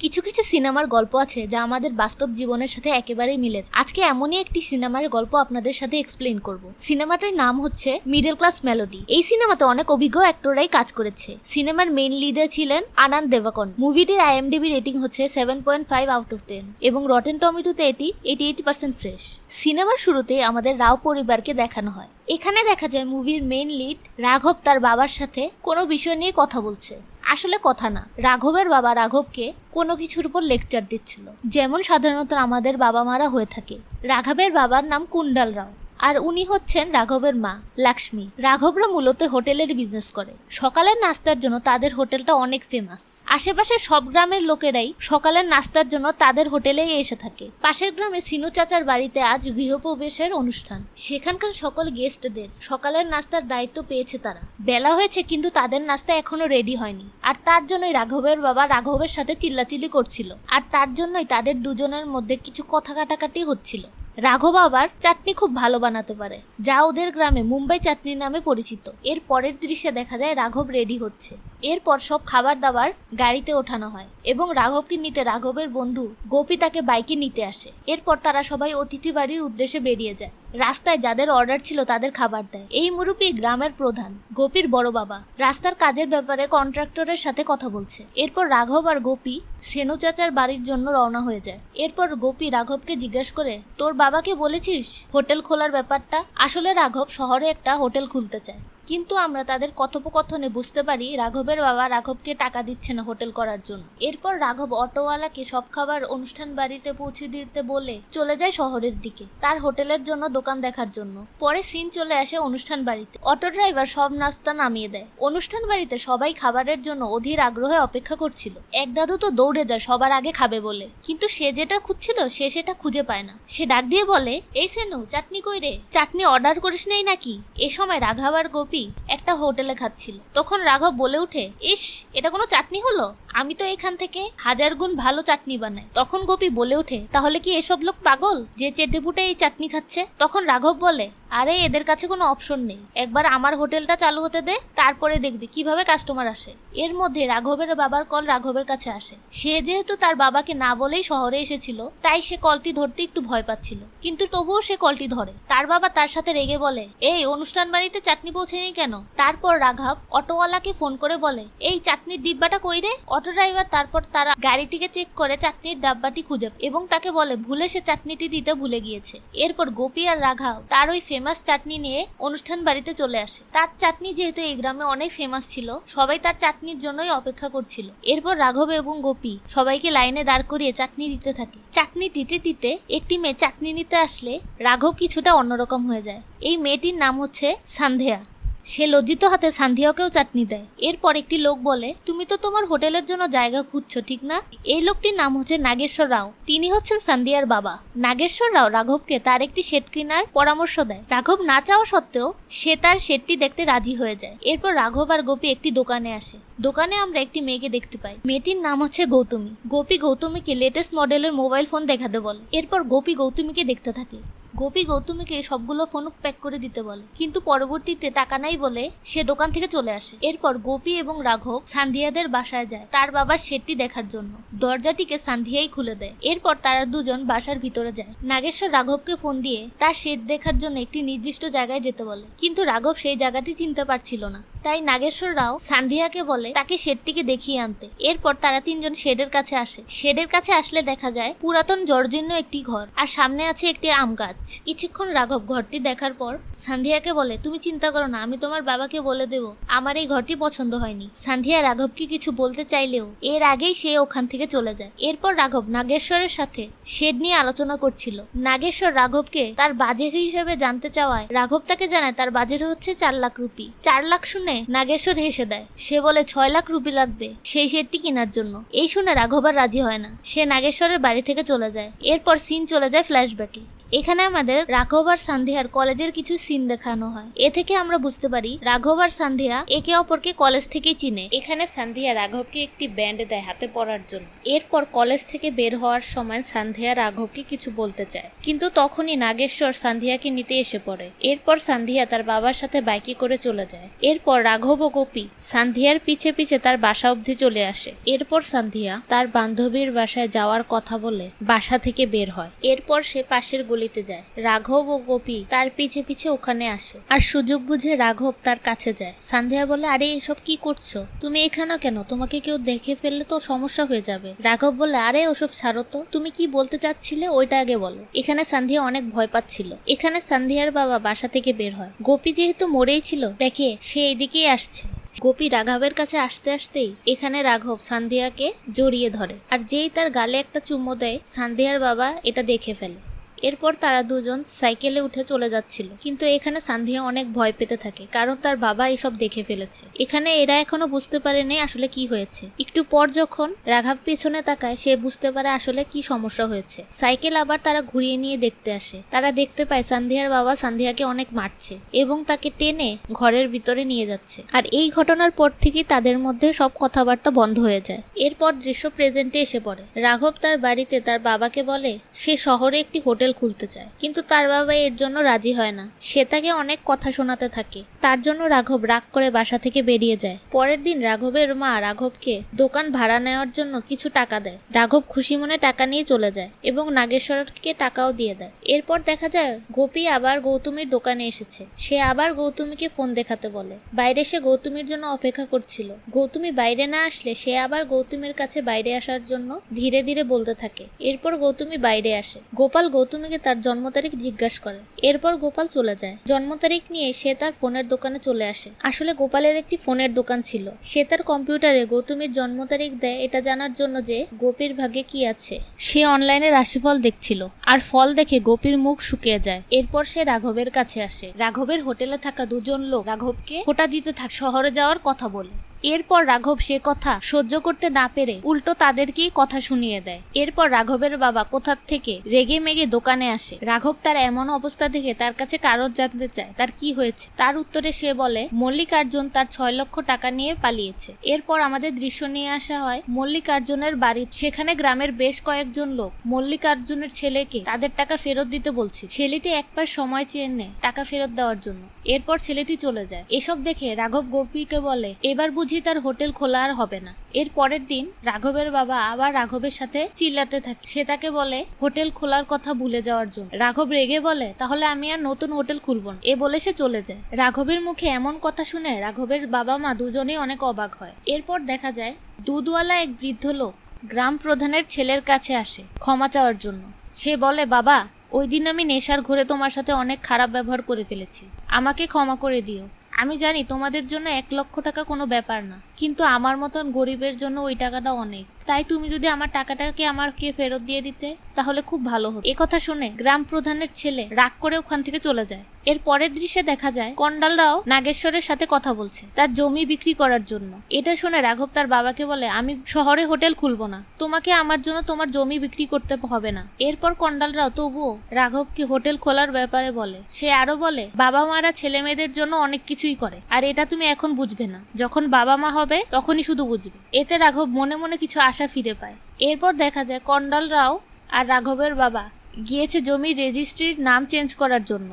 কিছু কিছু সিনেমার গল্প আছে যা আমাদের বাস্তব জীবনের সাথে একেবারেই মিলে আজকে এমনই একটি সিনেমার গল্প আপনাদের সাথে এক্সপ্লেন করব। সিনেমাটার নাম হচ্ছে মিডল ক্লাস মেলোডি এই সিনেমাতে অনেক অভিজ্ঞ অ্যাক্টররাই কাজ করেছে। সিনেমার মেইন লিডে ছিলেন আনন্দ দেবাকন মুভিটির আইএমডিবি রেটিং হচ্ছে seven point five out of ten এবং রটেন টমেটোতে এটি এইটি এইট পার্সেন্ট ফ্রেশ সিনেমার শুরুতে আমাদের রাও পরিবারকে দেখানো হয়। এখানে দেখা যায় মুভির মেইন লিড রাঘব তার বাবার সাথে কোনো বিষয় নিয়ে কথা বলছে। আসলে কথা না। রাঘবের বাবা রাঘবকে কোনো কিছুর উপর লেকচার দিচ্ছিল। যেমন সাধারণত আমাদের বাবা মারা হয়ে থাকে। রাঘবের বাবার নাম কুণ্ডাল রাও। আর উনি হচ্ছেন রাঘবের মা, লক্ষ্মী। রাঘবরা মূলত হোটেলের বিজনেস করে। সকালের নাস্তার জন্য তাদের হোটেলটা অনেক ফেমাস আশেপাশের সব গ্রামের লোকেরাই সকালের নাস্তার জন্য তাদের হোটেলেই এসে থাকে। পাশের গ্রামে সিনু চাচার বাড়িতে আজ গৃহপ্রবেশের অনুষ্ঠান। সেখানকার সকল গেস্টদের সকালের নাস্তার দায়িত্ব পেয়েছে তারা। বেলা হয়েছে কিন্তু তাদের নাস্তা এখনও রেডি হয়নি। আর তার জন্যই রাঘবের বাবা রাঘবের সাথে চিল্লাচিল্লি করছিল। আর তার জন্যই তাদের দুজনের মধ্যে কিছু কথা কাটাকাটি হচ্ছিল। রাঘব আবার চাটনি খুব ভালো বানাতে পারে, যা ওদের গ্রামে মুম্বাই চাটনি নামে পরিচিত। এর পরের দৃশ্যে দেখা যায় রাঘব রেডি হচ্ছে। এরপর সব খাবার দাবার গাড়িতে ওঠানো হয় এবং রাঘবকে নিতে রাঘবের বন্ধু গোপী তাকে বাইকে নিতে আসে। এরপর তারা সবাই অতিথি বাড়ির উদ্দেশ্যে বেরিয়ে যায়। রাস্তায় যাদের অর্ডার ছিল তাদের খাবার দেয়। এই মুরুপি গ্রামের প্রধান, গোপীর বড় বাবা। রাস্তার কাজের ব্যাপারে কন্ট্রাক্টরের সাথে কথা বলছে। এরপর রাঘব আর গোপী সেনু চাচার বাড়ির জন্য রওনা হয়ে যায়। এরপর গোপী রাঘবকে জিজ্ঞেস করে, তোর বাবাকে বলেছিস হোটেল খোলার ব্যাপারটা? আসলে রাঘব শহরে একটা হোটেল খুলতে চায়। কিন্তু আমরা তাদের কথোপকথনে বুঝতে পারি রাঘবের বাবা রাঘবকে টাকা দিচ্ছে না হোটেল করার জন্য। এরপর রাঘব অটোওয়ালাকে সব খাবার অনুষ্ঠান বাড়িতে পৌঁছে দিতে বলে চলে যায় শহরের দিকে, তার হোটেলের জন্য দোকান দেখার জন্য। পরে সিন চলে আসে অনুষ্ঠান বাড়িতে। অটো ড্রাইভার সব নাস্তা নামিয়ে দেয়। অনুষ্ঠান বাড়িতে সবাই খাবারের জন্য অধীর আগ্রহে অপেক্ষা করছিল। এক দাদু তো দৌড়ে যায়, সবার আগে খাবে বলে। কিন্তু সে যেটা খুঁজছিল, সে সেটা খুঁজে পায় না। সে ডাক দিয়ে বলে, এই সেনু, চাটনি কই রে? চাটনি অর্ডার করিস নাই নাকি? এ সময় রাঘব আর গোপী একটা হোটেলে খাচ্ছিল। তখন রাঘব বলে উঠে, ইস, এটা কোনো চাটনি হলো? আমি তো এখান থেকে হাজার গুণ ভালো চাটনি বানাই। তখন গোপী বলে ওঠে তাহলে কি এসব লোক পাগল যে চেটে চেটেপুটে এই চাটনি খাচ্ছে? তখন রাঘব বলে, আরে, এদের কাছে কোনো অপশন নেই। একবার আমার হোটেলটা চালু হতে দে, তারপরে দেখবি কীভাবে কাস্টমার আসে। এর মধ্যে রাঘবের বাবার কল রাঘবের কাছে আসে। সে যেহেতু তার বাবাকে না বলেই শহরে এসেছিল, তাই সে কলটি ধরতে একটু ভয় পাচ্ছিল। কিন্তু তবুও সে কলটি ধরে। তার বাবা তার সাথে রেগে বলে, এই, অনুষ্ঠান বাড়িতে চাটনি পৌঁছেনি কেন? তারপর রাঘব অটোওয়ালাকে ফোন করে বলে, এই চাটনির ডিব্বাটা কই রে? অটো ড্রাইভার তারপর তারা গাড়িটিকে চেক করে চাটনির ডাব্বাটি খুঁজে এবং তাকে বলে, ভুলে সে চাটনিটি দিতে ভুলে গিয়েছে। এরপর গোপী আর রাঘব তার ওই ফেমাস চাটনি নিয়ে অনুষ্ঠান বাড়িতে চলে আসে। তার চাটনি যেহেতু এই গ্রামে অনেক ফেমাস ছিল, সবাই তার চাটনির জন্যই অপেক্ষা করছিল। এরপর রাঘব এবং গোপী সবাইকে লাইনে দাঁড় করিয়ে চাটনি দিতে থাকে। চাটনি দিতে দিতে একটি মেয়ে চাটনি নিতে আসলে রাঘব কিছুটা অন্যরকম হয়ে যায়। এই মেয়েটির নাম হচ্ছে সান্ধেয়া। সে লজ্জিত হাতে সান্ধিয়াকেও চাটনি দেয়। এরপর একটি লোক বলে, তুমি তো তোমার হোটেলের জন্য জায়গা খুঁজছো, ঠিক না? এই লোকটির নাম হচ্ছে নাগেশ্বর রাও। তিনি হচ্ছেন সান্ধিয়ার বাবা। নাগেশ্বর রাও রাঘবকে তার একটি শেড কেনার পরামর্শ দেয়। রাঘব না চাওয়া সত্ত্বেও সে তার শেডটি দেখতে রাজি হয়ে যায়। এরপর রাঘব আর গোপী একটি দোকানে আসে। দোকানে আমরা একটি মেয়েকে দেখতে পাই। মেয়েটির নাম হচ্ছে গৌতমী। গোপী গৌতমীকে লেটেস্ট মডেলের মোবাইল ফোন দেখাতে বলে। এরপর গোপী গৌতমীকে দেখতে থাকে। গোপী গৌতমীকে সবগুলো ফোন প্যাক করে দিতে বলে। কিন্তু পরবর্তীতে টাকা নাই বলে সে দোকান থেকে চলে আসে। এরপর গোপী এবং রাঘব সান্ধিয়াদের বাসায় যায় তার বাবার শেডটি দেখার জন্য। দরজাটিকে সান্ধিয়াই খুলে দেয়। এরপর তারা দুজন বাসার ভিতরে যায়। নাগেশ্বর রাঘবকে ফোন দিয়ে তার শেড দেখার জন্য একটি নির্দিষ্ট জায়গায় যেতে বলে। কিন্তু রাঘব সেই জায়গাটি চিনতে পারছিল না। তাই নাগেশ্বর রাও সান্ধিয়াকে বলে তাকে শেডটিকে দেখিয়ে আনতে। এরপর তারা তিনজন শেডের কাছে আসে। শেডের কাছে আসলে দেখা যায় পুরাতন জর্জীর্ণ একটি ঘর আর সামনে আছে একটি আম গাছ। কিছুক্ষণ রাঘব ঘরটি দেখার পর সান্ধিয়াকে বলে, তুমি চিন্তা করো না, আমি তোমার বাবাকে বলে দেব। আমার এই ঘরটি পছন্দ হয়নি। সান্ধিয়া রাঘবকে কিছু বলতে চাইলেও এর আগেই সে ওখান থেকে চলে যায়। এরপর রাঘব নাগেশ্বরের সাথে শেড নিয়ে আলোচনা করছিল। নাগেশ্বর রাঘবকে তার বাজেট হিসেবে জানতে চাওয়ায় রাঘব তাকে জানায়, তার বাজেট হচ্ছে চার লাখ রুপি। চার লাখ শুনে নাগেশ্বর হেসে দেয়। সে বলে, ছয় লাখ রুপি লাগবে সেই সেটটি কেনার জন্য। এই শুনে রাঘবার রাজি হয় না। সে নাগেশ্বরের বাড়ি থেকে চলে যায়। এরপর সিন চলে যায় ফ্ল্যাশব্যাকে। এখানে আমাদের রাঘব আর সান্ধিয়ার কলেজের কিছু সিন দেখানো হয়। এ থেকে আমরা বুঝতে পারি, রাঘব আর সান্ধিয়া একে অপরকে কলেজ থেকেই চিনে। এখানে সান্ধিয়া রাঘবকে একটি ব্যান্ড দেয় হাতে পরার জন্য। এরপর কলেজ থেকে বের হওয়ার সময় সান্ধিয়া রাঘবকে কিছু বলতে চায়। কিন্তু তখনই নাগেশ্বর সান্ধিয়াকে নিতে এসে পড়ে। এরপর সান্ধিয়া তার বাবার সাথে বাইকে করে চলে যায়। এরপর রাঘব ও গোপী সান্ধিয়ার পিছে পিছে তার বাসা অবধি চলে আসে। এরপর সান্ধিয়া তার বান্ধবীর বাসায় যাওয়ার কথা বলে বাসা থেকে বের হয়। এরপর সে পাশের গলিতে যায়। রাঘব ও গোপী তার পিছে পিছে ওখানে আসে। আর সুযোগ বুঝে রাঘব তার কাছে যায়। সান্ধিয়া বলে, আরে, এসব কি করছ? তুমি এখানে কেন? তোমাকে কেউ দেখে ফেললে তো সমস্যা হয়ে যাবে। রাঘব বলে, আরে, ওসব ছাড়ো তো। তুমি কি বলতে চাচ্ছিলে ওইটা আগে বলো। এখানে সান্ধিয়া অনেক ভয় পাচ্ছিল। এখানে সান্ধিয়ার বাবা বাসা থেকে বের হয়। গোপী যেহেতু মরেই ছিল, দেখে সে এদিকেই আসছে। গোপী রাঘবের কাছে আসতে আসতেই এখানে রাঘব সান্ধিয়াকে জড়িয়ে ধরে। আর যেই তার গালে একটা চুম্মো দেয়, সান্ধিয়ার বাবা এটা দেখে ফেলে। এরপর তারা দুজন সাইকেলে উঠে চলে যাচ্ছিল। কিন্তু এখানে সান্ধিয়া অনেক ভয় পেতে থাকে, কারণ তার বাবা এসব দেখে ফেলেছে। এখানে এরা এখনও বুঝতে পারেনি আসলে কি হয়েছে। একটু পর যখন রাঘব পেছনে তাকায়, সে বুঝতে পারে আসলে কি সমস্যা হয়েছে। সাইকেল আবার তারা ঘুরিয়ে নিয়ে দেখতে আসে। তারা দেখতে পায় সান্ধিয়ার বাবা সান্ধিয়াকে অনেক মারছে এবং তাকে টেনে ঘরের ভিতরে নিয়ে যাচ্ছে। আর এই ঘটনার পর থেকে তাদের মধ্যে সব কথাবার্তা বন্ধ হয়ে যায়। এরপর দৃশ্য প্রেজেন্টে এসে পড়ে। রাঘব তার বাড়িতে তার বাবাকে বলে, সে শহরে একটি হোটেল খুলতে চায়। কিন্তু তার বাবা এর জন্য রাজি হয় না। সে তাকে অনেক কথা শোনাতে থাকে। তার জন্য রাঘব রাগ করে বাসা থেকে বেরিয়ে যায়। পরের দিন রাঘবের মা রাঘবকে দোকান ভাড়া নেওয়ার জন্য কিছু টাকা দেয়। রাঘব খুশি মনে টাকা নিয়ে চলে যায় এবং নাগেশ্বরকে টাকাও দিয়ে দেয়। এরপর দেখা যায়, গোপী আবার গৌতমীর দোকানে এসেছে। সে আবার গৌতমীকে ফোন দেখাতে বলে। বাইরে সে গৌতমীর জন্য অপেক্ষা করছিল। গৌতমী বাইরে না আসলে সে আবার গৌতমীর কাছে বাইরে আসার জন্য ধীরে ধীরে বলতে থাকে। এরপর গৌতমী বাইরে আসে। গোপাল গৌতমীকে তার জন্ম তারিখ জিজ্ঞাসা করে। এরপর গোপাল চলে যায়। জন্ম তারিখ নিয়ে সে তার ফোনের দোকানে চলে আসে। আসলে গোপালের একটি ফোনের দোকান ছিল। সে তার কম্পিউটারে গৌতমীর জন্ম তারিখ দেয় এটা জানার জন্য যে গোপীর ভাগে কি আছে। সে অনলাইনে রাশিফল দেখছিল। আর ফল দেখে গোপীর মুখ শুকিয়ে যায়। এরপর সে রাঘবের কাছে আসে। রাঘবের হোটেলে থাকা দুজন লোক রাঘবকে ফোটা দিতে থাকে শহরে যাওয়ার কথা বলে। এরপর রাঘব সে কথা সহ্য করতে না পেরে উল্টো তাদেরকেই কথা শুনিয়ে দেয়। এরপর রাঘবের বাবা কোথার থেকে রেগে মেগে দোকানে আসে। রাঘব তার এমন অবস্থা দেখে তার কাছে কারোর জানতে চায়, তার কি হয়েছে? তার উত্তরে সে বলে, মল্লিকার্জুন তার ছয় লক্ষ টাকা নিয়ে পালিয়েছে। এরপর আমাদের দৃশ্য নিয়ে আসা হয়, মল্লিকার্জুনের বাড়ি। সেখানে গ্রামের বেশ কয়েকজন লোক। মল্লিকার্জুনের ছেলেকে তাদের টাকা ফেরত দিতে বলছে। ছেলেটি একবার সময় চেয়ে নেয় টাকা ফেরত দেওয়ার জন্য। এরপর ছেলেটি চলে যায়। এসব দেখে রাঘব গোপীকে বলে, এবার বুঝি তার হোটেল খোলা আর হবে না। এর পরের দিন রাঘবের বাবা আবার রাঘবের সাথে চিল্লাতে থাকে। সে তাকে বলে, হোটেল খোলার কথা ভুলে যাওয়ার জন্য। রাঘব রেগে বলে, তাহলে আমি আর নতুন হোটেল খুলব না। এ বলে সে চলে যায়। রাঘবের মুখে এমন কথা শুনে রাঘবের বাবা মা দুজনেই অনেক অবাক হয়। এরপর দেখা যায়, দুধওয়ালা এক বৃদ্ধ লোক গ্রাম প্রধানের ছেলের কাছে আসে ক্ষমা চাওয়ার জন্য। সে বলে, বাবা ওই দিন আমি নেশার ঘরে তোমার সাথে অনেক খারাপ ব্যবহার করে ফেলেছি। আমাকে ক্ষমা করে দিও। আমি জানি তোমাদের জন্য এক লক্ষ টাকা কোনো ব্যাপার না, কিন্তু আমার মতন গরিবের জন্য ওই টাকাটা অনেক। তাই তুমি যদি আমার টাকাটাকে আমাকে ফেরত দিয়ে দিতে, তাহলে খুব ভালো হতো। কথা শুনে গ্রাম প্রধানের ছেলে রাগ করে ওখান থেকে চলে যায়। এর পরের দৃশ্যে দেখা যায় কন্ডালরাও নাগেশ্বরের সাথে কথা বলছে, তার জমি বিক্রি করার জন্য। এটা শুনে রাঘব তার বাবাকে বলে, আমি শহরে হোটেল খুলবো না। তোমাকে আমার জন্য তোমার জমি বিক্রি করতে হবে না। এরপর কন্ডালরাও, তবুও রাঘবকে হোটেল খোলার ব্যাপারে বলে। সে আরও বলে বাবা মারা ছেলে মেয়েদের জন্য অনেক কিছুই করে, আর এটা তুমি এখন বুঝবে না। যখন বাবা মা হবে, তখনই শুধু বুঝবে। এতে রাঘব মনে মনে কিছু আশা ফিরে পায়। এরপর দেখা যায় কণ্ডাল রাও আর রাঘবের বাবা গিয়েছে জমির রেজিস্ট্রির নাম চেঞ্জ করার জন্য।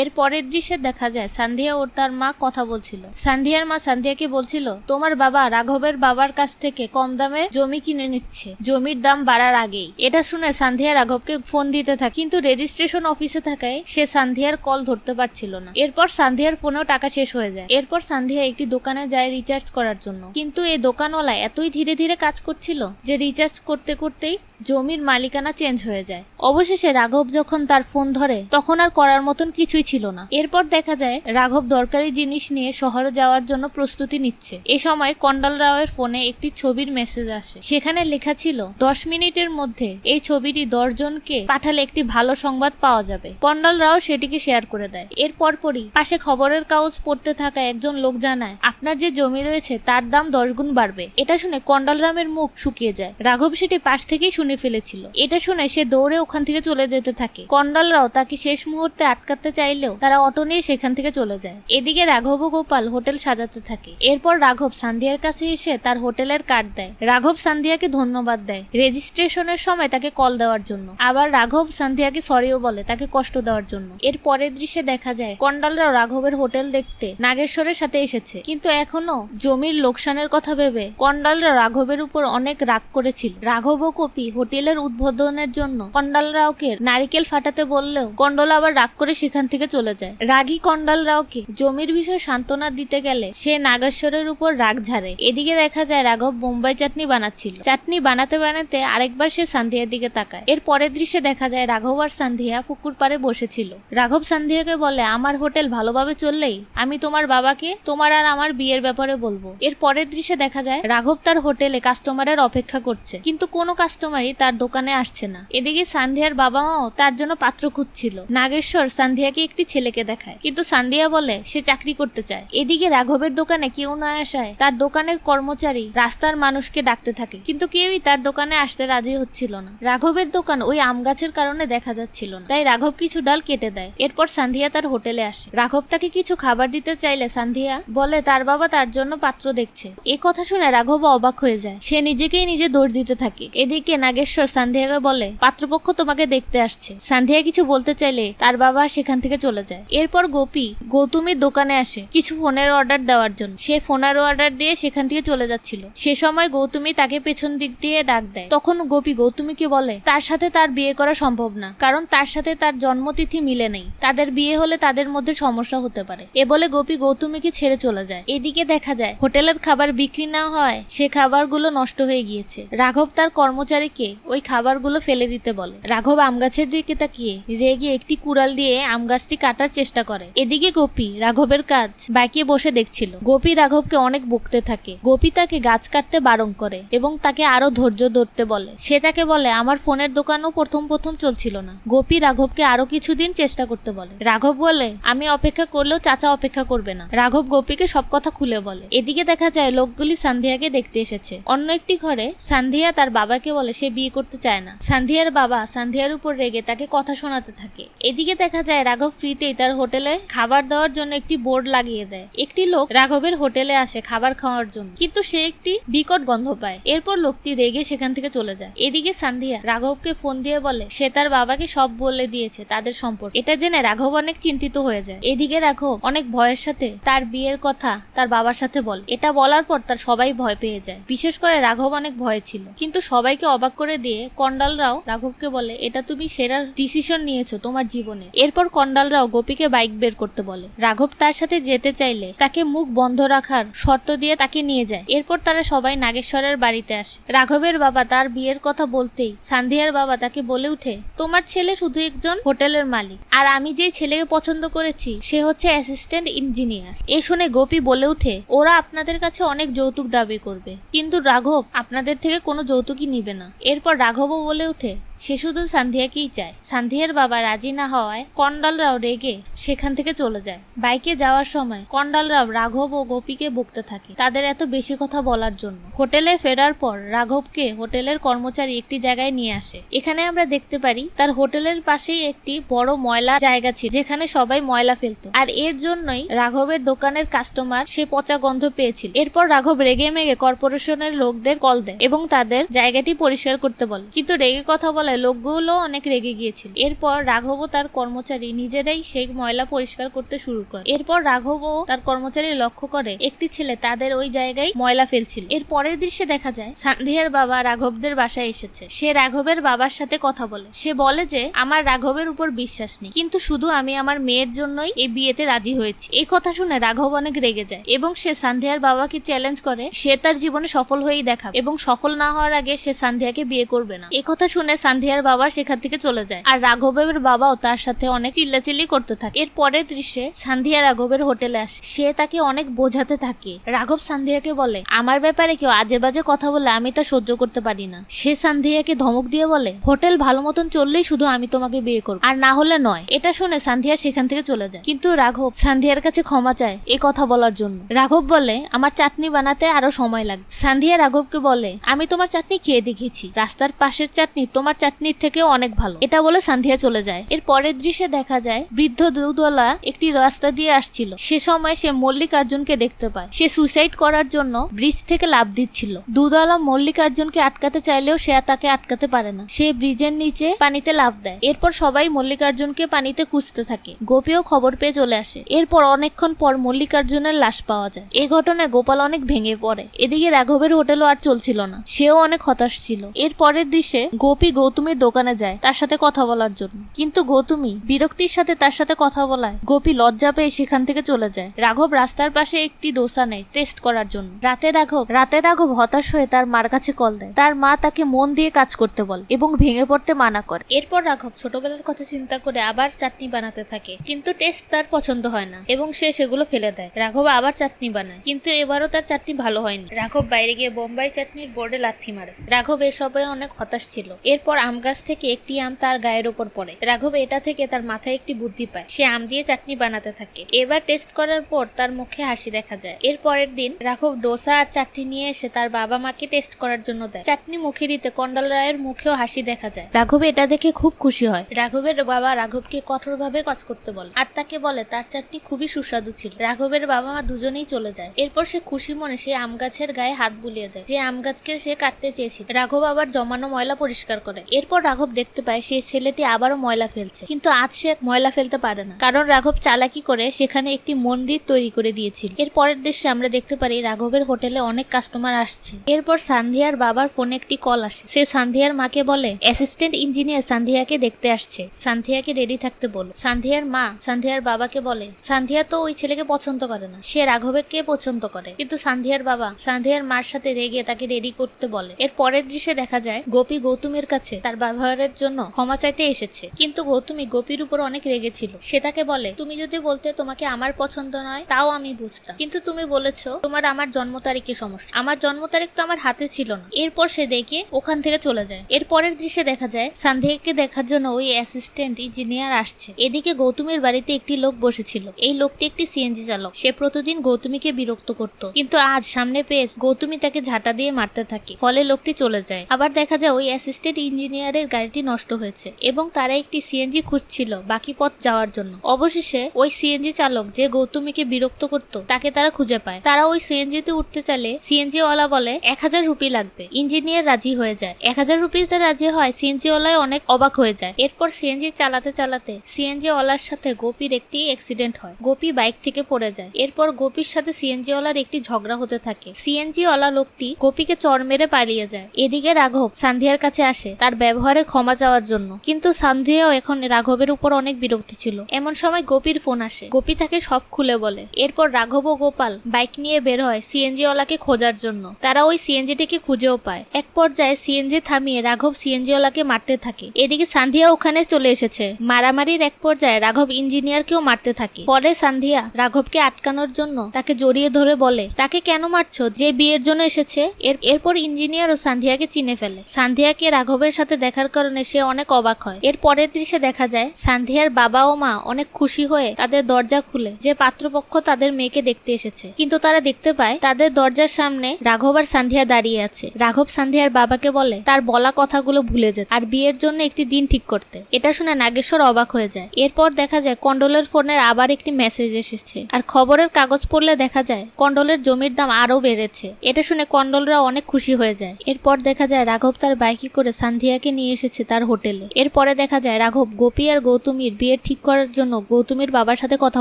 এর পরের দৃশ্যে দেখা যায় সান্ধিয়া ওর তার মা কথা বলছিল। সান্ধিয়ার মা সান্ধিয়াকে বলছিল, তোমার বাবা রাঘবের বাবার কাছ থেকে কম দামে জমি কিনে নিচ্ছে। জমির দাম বাড়ার আগেই। এটা শুনে সান্ধিয়া রাঘবকে ফোন দিতে থাকে, কিন্তু রেজিস্ট্রেশন অফিসে থাকায় সে সান্ধিয়ার কল ধরতে পারছিল না। এরপর সান্ধিয়ার ফোনেও টাকা শেষ হয়ে যায়। এরপর সান্ধিয়া একটি দোকানে যায় রিচার্জ করার জন্য। কিন্তু এই দোকানওয়ালা এতই ধীরে ধীরে কাজ করছিল যে রিচার্জ করতে করতেই জমির মালিকানা চেঞ্জ হয়ে যায়। অবশেষে রাঘব যখন তার ফোন ধরে, তখন আর করার মতন কিছুই ছিল না। এরপর দেখা যায়, রাঘব দরকারি জিনিস নিয়ে শহরে যাওয়ার জন্য প্রস্তুতি নিচ্ছে। এ সময় কন্ডাল রাওয়ের ফোনে একটি ছবির মেসেজ আসে। সেখানে লেখা ছিল, দশ মিনিটের মধ্যে এই ছবিটি দশজনকে পাঠালে একটি ভালো সংবাদ পাওয়া যাবে। কন্ডাল রাও সেটিকে শেয়ার করে দেয়। এর পরপরই পাশে খবরের কাগজ পড়তে থাকা একজন লোক জানায়, আপনার যে জমি রয়েছে, তার দাম দশ গুণ বাড়বে। এটা শুনে কন্ডাল রামের মুখ শুকিয়ে যায়। রাঘব সেটি পাশ থেকেই শুনে শুনে ফেলেছিল। এটা শুনে সে দৌড়ে ওখান থেকে চলে যেতে থাকে। কন্ডালরাও তাকে শেষ মুহূর্তে আটকাতে চাইলেও তারা অটো নিয়ে সেখান থেকে চলে যায়। এদিকে রাঘব ও গোপাল হোটেল সাজাতে থাকে। এরপর রাঘব সান্ধিয়ার কাছে এসে তার হোটেলের কার্ড দেয়। রাঘব সান্ধিয়াকে ধন্যবাদ দেয় রেজিস্ট্রেশনের সময় তাকে কল দেওয়ার জন্য। আবার রাঘব সান্ধিয়াকে সরিও বলে তাকে কষ্ট দেওয়ার জন্য। এর পরের দৃশ্যে দেখা যায়, কন্ডালরাও রাঘবের হোটেল দেখতে নাগেশ্বরের সাথে এসেছে। কিন্তু এখনও জমির লোকসানের কথা ভেবে কন্ডালরা রাঘবের উপর অনেক রাগ করেছিল। রাঘব ও কপি হোটেলের উদ্বোধনের জন্য কন্ডাল রাওকে নারিকেল ফাটাতে বললেও কন্ডল আবার রাগ করে সেখান থেকে চলে যায়। রাগী কন্ডাল রাওকে জমির বিষয়ে সান্ত্বনা দিতে গেলে সে নাগেশ্বরের উপর রাগ ঝাড়ে। এদিকে দেখা যায় রাঘব বোম্বাই চাটনি বানাচ্ছিল। চাটনি বানাতে বানাতে আরেকবার সে সান্ধিয়ার দিকে তাকায়। এর পরের দৃশ্যে দেখা যায় রাঘব আর সান্ধিয়া পুকুর পাড়ে বসেছিল। রাঘব সান্ধিয়াকে বলে, আমার হোটেল ভালোভাবে চললেই আমি তোমার বাবাকে, তোমার আর আমার বিয়ের ব্যাপারে বলব। এর পরের দৃশ্যে দেখা যায় রাঘব তার হোটেলে কাস্টমারের অপেক্ষা করছে। কিন্তু কোনো কাস্টমারই তার দোকানে আসছে না। এদিকে সান্ধিয়ার বাবা মাও তার জন্য পাত্র খুঁজছিল। নাগেশ্বর সান্ধিয়াকে একটি ছেলেকে দেখায়। কিন্তু সান্ধিয়া বলে, সে চাকরি করতে চায়। এদিকে রাঘবের দোকানে কেউ না আসায় তার দোকানের কর্মচারী রাস্তার মানুষকে ডাকতে থাকে। কিন্তু কেউই তার দোকানে আসতে রাজি হচ্ছিল না। রাঘবের দোকান ওই আম গাছের কারণে দেখা যাচ্ছিল না। তাই রাঘব কিছু ডাল কেটে দেয়। এরপর সান্ধিয়া তার হোটেলে আসে। রাঘব তাকে কিছু খাবার দিতে চাইলে সান্ধিয়া বলে, তার বাবা তার জন্য পাত্র দেখছে। এ কথা শুনে রাঘব অবাক হয়ে যায়। সে নিজেকেই নিজে দোষ দিতে থাকে। এদিকে নাগেশ্বর সান্ধিয়াকে বলে, পাত্রপক্ষ তোমাকে দেখতে আসছে। সান্ধিয়া কিছু বলতে চাইলে তার বাবা সেখান থেকে চলে যায়। এরপর গোপী গৌতমীর দোকানে আসে কিছু ফোনের অর্ডার দেওয়ার জন্য। সে ফোনের অর্ডার দিয়ে সেখান থেকে চলে যাচ্ছিল। সে সময় গৌতমী তাকে পেছন দিক দিয়ে ডাক দেয়। তখন গোপী গৌতমীকে বলে, তার সাথে তার বিয়ে করা সম্ভব না, কারণ তার সাথে তার জন্মতিথি মিলে নেই। তাদের বিয়ে হলে তাদের মধ্যে সমস্যা হতে পারে। এ বলে গোপী গৌতমীকে ছেড়ে চলে যায়। এদিকে দেখা যায়, হোটেলের খাবার বিক্রি না হয় সে খাবারগুলো নষ্ট হয়ে গিয়েছে। রাঘব তার কর্মচারীকে ওই খাবারগুলো ফেলে দিতে বলে। রাঘব আম গাছের দিকে তাকিয়ে রেগে একটি কুড়াল দিয়ে আম গাছটি কাটার চেষ্টা করে। এদিকে গোপী রাঘবের কাজ বাইকে বসে দেখছিল। গোপী রাঘবকে অনেক বকতে থাকে। গোপী তাকে গাছ কাটতে বারণ করে এবং তাকে আরও ধৈর্য ধরতে বলে। সে তাকে বলে, আমার ফোনের দোকানও প্রথম প্রথম চলছিল না গোপী রাঘবকে আরও কিছুদিন চেষ্টা করতে বলে। রাঘব বলে, আমি অপেক্ষা করলেও চাচা অপেক্ষা করবে না রাঘব গোপীকে সব কথা খুলে বলে। এদিকে দেখা যায়, লোকগুলি সান্ধিয়াকে দেখতে এসেছে। অন্য একটি ঘরে সান্ধিয়া তার বাবাকে বলে, সে বিয়ে করতে চায় না। সান্ধিয়ার বাবা সান্ধিয়ার উপর রেগে তাকে কথা শোনাতে থাকে। এদিকে দেখা যায় রাঘব ফ্রিতেই তার হোটেলে খাবার দেওয়ার জন্য একটি বোর্ড লাগিয়ে দেয়। একটি লোক রাঘবের হোটেলে আসে খাবার খাওয়ার জন্য। কিন্তু সে একটি বিকট গন্ধ পায়। এরপর লোকটি রেগে সেখান থেকে চলে যায়। এদিকে সান্ধিয়া রাঘবকে ফোন দিয়ে বলে, সে তার বাবাকে সব বলে দিয়েছে তাদের সম্পর্ক। এটা জেনে রাঘব অনেক চিন্তিত হয়ে যায়। এদিকে রাঘব অনেক ভয়ের সাথে তার বিয়ের কথা তার বাবার সাথে বলে। এটা বলার পর তার সবাই ভয় পেয়ে যায়। বিশেষ করে রাঘব অনেক ভয় ছিল। কিন্তু সবাইকে অবাক করে দিয়ে কন্ডালরাও রাঘবকে বলে, এটা তুমি সেরা ডিসিশন নিয়েছো তোমার জীবনে। এরপর কন্ডালরাও গোপীকে বাইক বের করতে বলে। রাঘব তার সাথে যেতে চাইলে তাকে মুখ বন্ধ রাখার শর্ত দিয়ে তাকে নিয়ে যায়। এরপর তারা সবাই নাগেশ্বরের বাড়িতে আসে। রাঘবের বাবা তার বিয়ের কথা বলতেই সান্ধিয়ার বাবা তাকে বলে উঠে তোমার ছেলে শুধু একজন হোটেলের মালিক, আর আমি যে ছেলেকে পছন্দ করেছি, সে হচ্ছে অ্যাসিস্ট্যান্ট ইঞ্জিনিয়ার এ শুনে গোপী বলে উঠে ওরা আপনাদের কাছে অনেক যৌতুক দাবি করবে, কিন্তু রাঘব আপনাদের থেকে কোনো যৌতুকই নিবে না। এরপর রাঘবও বলে উঠে সে শুধু সান্ধিয়াকেই চায়। সান্ধিয়ার বাবা রাজি না হওয়ায় কন্ডালরাও রেগে সেখান থেকে চলে যায়। বাইকে যাওয়ার সময় কন্ডালরাও রাঘব ও গোপীকে বকতে থাকে তাদের এত বেশি কথা বলার জন্য। হোটেলে ফেরার পর রাঘবকে হোটেলের কর্মচারী একটি জায়গায় নিয়ে আসে। এখানে আমরা দেখতে পারি তার হোটেলের পাশেই একটি বড় ময়লা জায়গা ছিল যেখানে সবাই ময়লা ফেলতো। আর এর জন্যই রাঘবের দোকানের কাস্টমার সে পচা গন্ধ পেয়েছিল। এরপর রাঘব রেগে মেগে কর্পোরেশনের লোকদের কল দেয় এবং তাদের জায়গাটি পরিষ্কার করতে বলে। কিন্তু রেগে কথা বলায় লোকগুলো অনেক রেগে গিয়েছিল। এরপর রাঘব তার কর্মচারী নিজেরাই সেই ময়লা পরিষ্কার করতে শুরু করে। এরপর রাঘব তার কর্মচারী লক্ষ্য করে একটি ছেলে তাদের ওই জায়গায় ময়লা ফেলছিল। এর পরের দৃশ্যে দেখা যায়, সান্ধিয়ার বাবা রাঘবদের বাসায় এসেছে। সে রাঘবের বাবার সাথে কথা বলে। সে বলে যে, আমার রাঘবের উপর বিশ্বাস নেই। কিন্তু শুধু আমি আমার মেয়ের জন্যই এই বিয়েতে রাজি হয়েছি। এই কথা শুনে রাঘব অনেক রেগে যায় এবং সে সান্ধিয়ার বাবাকে চ্যালেঞ্জ করে, সে তার জীবনে সফল হয়েই দেখাবে এবং সফল না হওয়ার আগে সে সান্ধিয়াকে বিয়ে করবে না। এই কথা শুনে সান্ধিয়া সান্ধিয়ার বাবা সেখান থেকে চলে যায়। আর রাঘবের বাবাও তার সাথে অনেক চিল্লাচিল্লি করতে থাকে। এর পরের দৃশ্যে সান্ধিয়া রাঘবের হোটেলে আসে। সে তাকে অনেক বোঝাতে থাকে। রাঘব সান্ধিয়াকে বলে, আমার ব্যাপারে কেউ আজে বাজে কথা বলে আমি তা সহ্য করতে পারি না। সে সান্ধিয়াকে ধমক দিয়ে বলে, হোটেল ভালো মতন চললেই শুধু আমি তোমাকে বিয়ে করব। আর না হলে নয়। এটা শুনে সান্ধিয়া সেখান থেকে চলে যায়। কিন্তু রাঘব সান্ধিয়ার কাছে ক্ষমা চায় এ কথা বলার জন্য। রাঘব বলে, আমার চাটনি বানাতে আরও সময় লাগবে। সান্ধিয়া রাঘবকে বলে, আমি তোমার চাটনি খেয়ে দেখেছি রাস্তার পাশের চাটনি তোমার চাটনির থেকেও অনেক ভালো। এটা বলে সান্ধিয়া চলে যায়। এর পরের দৃশ্যে দেখা যায়, বৃদ্ধ দুদলা একটি রাস্তা দিয়ে আসছিল। সে সময় সে মল্লিকার্জুনকে দেখতে পায়। সে সুইসাইড করার জন্য ব্রিজ থেকে লাভ দিচ্ছিল। দুধওয়ালা মল্লিকার্জুনকে আটকাতে চাইলেও সে তাকে আটকাতে পারে না। সে ব্রিজের নিচে পানিতে লাভ দেয়। এরপর সবাই মল্লিকার্জুনকে পানিতে খুঁজতে থাকে। গোপীও খবর পেয়ে চলে আসে। এরপর অনেকক্ষণ পর মল্লিকার্জুনের লাশ পাওয়া যায়। এ ঘটনায় গোপাল অনেক ভেঙে পড়ে। এদিকে রাঘবের হোটেলও আর চলছিল না। সেও অনেক হতাশ ছিল। এর পরের দৃশ্যে গোপী গৌতমীর দোকানে যায় তার সাথে কথা বলার জন্য। কিন্তু গৌতমী বিরক্তির সাথে তার সাথে কথা বলায়। গোপী লজ্জা পেয়ে সেখান থেকে চলে যায়। রাঘব রাস্তার পাশে একটি দোসা নেয় টেস্ট করার জন্য। রাতে রাঘব রাতে রাঘব হতাশ হয়ে তার মার কাছে কল দেয়। তার মা তাকে মন দিয়ে কাজ করতে বলে এবং ভেঙে পড়তে মানা করে। এরপর রাঘব ছোটবেলার কথা চিন্তা করে আবার চাটনি বানাতে থাকে। কিন্তু টেস্ট তার পছন্দ হয় না এবং সে সেগুলো ফেলে দেয়। রাঘব আবার চাটনি বানায়। কিন্তু এবারও তার চাটনি ভালো হয়নি। রাঘব বাইরে গিয়ে বোম্বাই চাটনির বোর্ডে লাথি মারে। রাঘব এসবে অনেক হতাশ ছিল। এরপর আম গাছ থেকে একটি আম তার গায়ের ওপর পড়ে। রাঘব এটা থেকে তার মাথায় একটি বুদ্ধি পায়। সে আম দিয়ে চাটনি বানাতে থাকে। এবার টেস্ট করার পর তার মুখে হাসি দেখা যায়। এর পরের দিন রাঘব ডোসা আর চাটনি নিয়ে এসে তার বাবা মাকে টেস্ট করার জন্য দেয়। চাটনি মুখে দিতে কন্ডল রায়ের মুখেও হাসি দেখা যায়। রাঘব এটা দেখে খুব খুশি হয়। রাঘবের বাবা রাঘবকে কঠোরভাবে কাজ করতে বলে আর তাকে বলে তার চাটনি খুবই সুস্বাদু ছিল। রাঘবের বাবা মা দুজনেই চলে যায়। এরপর সে খুশি মনে সে আম গাছের গায়ে হাত বুলিয়ে দেয়। যে আম গাছকে সে কাটতে চেয়েছিল। রাঘব আবার জমানো ময়লা পরিষ্কার করে। এরপর রাঘব দেখতে পায় সেই ছেলেটি আবারও ময়লা ফেলছে। কিন্তু আজ সে ময়লা ফেলতে পারে না। কারণ রাঘব চালাকি করে সেখানে একটি মন্দির তৈরি করে দিয়েছিল। এর পরের দৃশ্যে আমরা দেখতে পারি রাঘবের হোটেলে অনেক কাস্টমার আসছে। এরপর সান্ধিয়ার বাবার ফোনে একটি কল আসে। সে সান্ধিয়ার মাকে বলে অ্যাসিস্ট্যান্ট ইঞ্জিনিয়ার সান্ধিয়াকে দেখতে আসছে। সান্ধিয়াকে রেডি থাকতে বল। সান্ধিয়ার মা সান্ধিয়ার বাবাকে বলে, সান্ধিয়া তো ওই ছেলেকে পছন্দ করে না। সে রাঘবেরকে পছন্দ করে। কিন্তু সান্ধিয়ার বাবা সান্ধিয়ার মার সাথে রেগে তাকে রেডি করতে বলে। এর পরের দৃশ্যে দেখা যায়, গোপী গৌতমের কাছে তার ব্যবহারের জন্য ক্ষমা চাইতে এসেছে। কিন্তু গৌতমী গোপীর উপর অনেক রেগেছিল। সে তাকে বলে, তুমি যদি বলতে তোমাকে আমার পছন্দ নয়, তাও আমি বুঝতাম। কিন্তু তুমি বলেছ, তোমার আমার জন্ম তারিখে সমস্যা। আমার জন্ম তারিখ তো আমার হাতে ছিল না। এরপর সে দেখে ওখান থেকে চলে যায়। এর পরের দৃশ্যে দেখা যায় সান্ধিয়াকে দেখার জন্য ওই অ্যাসিস্ট্যান্ট ইঞ্জিনিয়ার আসছে। এদিকে গৌতমের বাড়িতে একটি লোক বসেছিল। এই লোকটি একটি সিএনজি চালক। সে প্রতিদিন গৌতমীকে বিরক্ত করত। কিন্তু আজ সামনে পেয়ে গৌতমী তাকে ঝাঁটা দিয়ে মারতে থাকে। ফলে লোকটি চলে যায়। আবার দেখা যায়, ওই অ্যাসিস্ট্যান্ট ইঞ্জিনিয়ারের গাড়িটি নষ্ট হয়েছে এবং তারা একটি সিএনজি খুঁজছিল বাকি পথ যাওয়ার জন্য। অবশেষে ওই সিএনজি চালক যে গৌতমীকে বিরক্ত করত, তাকে তারা খুঁজে পায়। তারা ওই সিএনজিতে উঠতে চাইলে সিএনজি ওয়ালা বলে, এক হাজার রুপি লাগবে। ইঞ্জিনিয়ার রাজি হয়ে যায়। এক হাজার রুপিতে রাজি হয় সিএনজি ওয়ালায় অনেক অবাক হয়ে যায়। এরপর সিএনজি চালাতে চালাতে সিএনজি ওয়ালার সাথে গোপীর একটি অ্যাক্সিডেন্ট হয়। গোপী বাইক থেকে পড়ে যায়। এরপর গোপীর সাথে সিএনজি ওয়ালার একটি ঝগড়া হতে থাকে। সিএনজি ওয়ালা লোকটি গোপীকে চর মেরে পালিয়ে যায়। এদিকে রাঘব সান্ধিয়ার কাছে আসে। তার ব্যবহারে ক্ষমা চাওয়ার জন্য। কিন্তু সান্ধিয়াও এখন রাঘবের উপর অনেক বিরক্তি ছিল। এমন সময় গোপীর ফোন আসে। গোপী তাকে সব খুলে বলে। এরপর রাঘব ও গোপাল বাইক নিয়ে বের হয় সিএনজি ওয়ালাকে খোঁজার জন্য। তারা ওই সিএনজিটিকে খুঁজেও পায়। এক পর্যায়ে সিএনজি থামিয়ে রাঘব সিএনজি ওয়ালাকে মারতে থাকে। এদিকে সান্ধিয়া ওখানে চলে এসেছে। মারামারির এক পর্যায়ে রাঘব ইঞ্জিনিয়ারকেও মারতে থাকে। পরে সান্ধিয়া রাঘবকে আটকানোর জন্য তাকে জড়িয়ে ধরে বলে, তাকে কেন মারছো? যে বিয়ের জন্য এসেছে? এর, এরপর ইঞ্জিনিয়ার ও সান্ধিয়াকে চিনে ফেলে। সান্ধিয়াকে রাঘবের সাথে দেখার কারণে সে অনেক অবাক হয়। এর পরের দৃশ্যে দেখা যায়, সান্ধিয়ার বাবা ও মা অনেক খুশি হয়ে তাদের দরজা খুলে, যে পাত্রপক্ষ তাদের মেয়েকে দেখতে এসেছে। কিন্তু তারা দেখতে পায়, তাদের দরজার সামনে রাঘব আর সান্ধিয়া দাঁড়িয়ে আছে। রাঘব সান্ধিয়ার বাবাকে বলে, তার বলা কথাগুলো ভুলে যেত আর বিয়ের জন্য একটি দিন ঠিক করতে। এটা শুনে নাগেশ্বর অবাক হয়ে যায়। এরপর দেখা যায়, কন্ডলের ফোনের আবার একটি মেসেজ এসেছে। আর খবরের কাগজ পড়লে দেখা যায়, কন্ডলের জমির দাম আরও বেড়েছে। এটা শুনে কন্ডলরা অনেক খুশি হয়ে যায়। এরপর দেখা যায়, রাঘব তার বাইকে করে সান্ধিয়াকে নিয়ে এসেছে তার হোটেলে। এরপরে দেখা যায় রাঘব, গোপী আর গৌতমীর বিয়ে ঠিক করার জন্য গৌতমীর বাবার সাথে কথা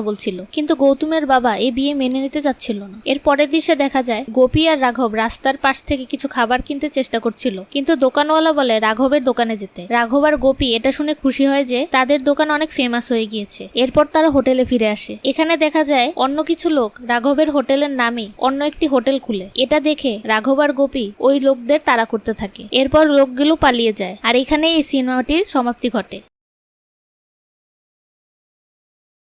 বলছিল। কিন্তু গৌতমের বাবা এই বিয়ে মেনে নিতে চাচ্ছিল না। এর পরের দৃশ্যে দেখা যায় গোপী আর রাঘব রাস্তার পাশ থেকে কিছু খাবার কিনতে চেষ্টা করছিল। কিন্তু দোকানওয়ালা বলে, রাঘবের দোকানে যেতে। রাঘব আর গোপী এটা শুনে খুশি হয় যে তাদের দোকান অনেক ফেমাস হয়ে গিয়েছে। এরপর তারা হোটেলে ফিরে আসে। এখানে দেখা যায় অন্য কিছু লোক রাঘবের হোটেলের নামে অন্য একটি হোটেল খুলে। এটা দেখে রাঘব আর গোপী ওই লোকদের তাড়া করতে থাকে। এরপর লোকগুলো পালিয়ে যায়। আর এখানেই এই সিনেমাটির সমাপ্তি ঘটে।